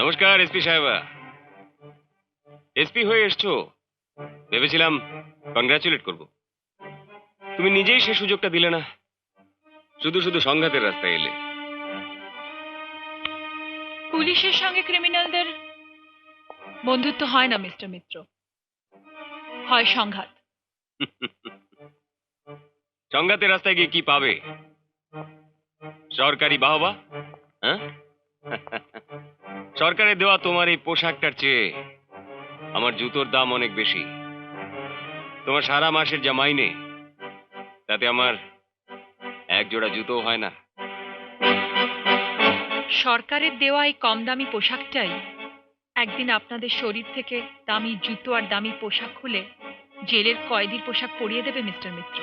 নমস্কার এসপি সাহেবা। এসপি হয়ে এসছো? ভেবেছিলাম কংগ্রাচুলেট করব। তুমি নিজেই সে সুযোগটা দিলে না? শুধু শুধু সংঘাতের রাস্তায় এলে। পুলিশের সঙ্গে ক্রিমিনালদের বন্ধুত্ব হয় না মিস্টার মিত্র। হয় সংঘাত। সংঘাতের রাস্তায় গিয়ে কি পাবে? সরকারি বাহবা? হ্যাঁ? সরকারের দেওয়া তোমার এই পোশাকটার চেয়ে আমার জুতোর দাম অনেক বেশি। তোমার সারা মাসের যা মাইনে, তাতে আমার এক জোড়া জুতো হয় না। সরকারের দেওয়া এই কম দামি পোশাকটাই একদিন আপনাদের শরীর থেকে দামি জুতো আর দামি পোশাক খুলে জেলের কয়েদির পোশাক পরিয়ে দেবে মিস্টার মিত্র।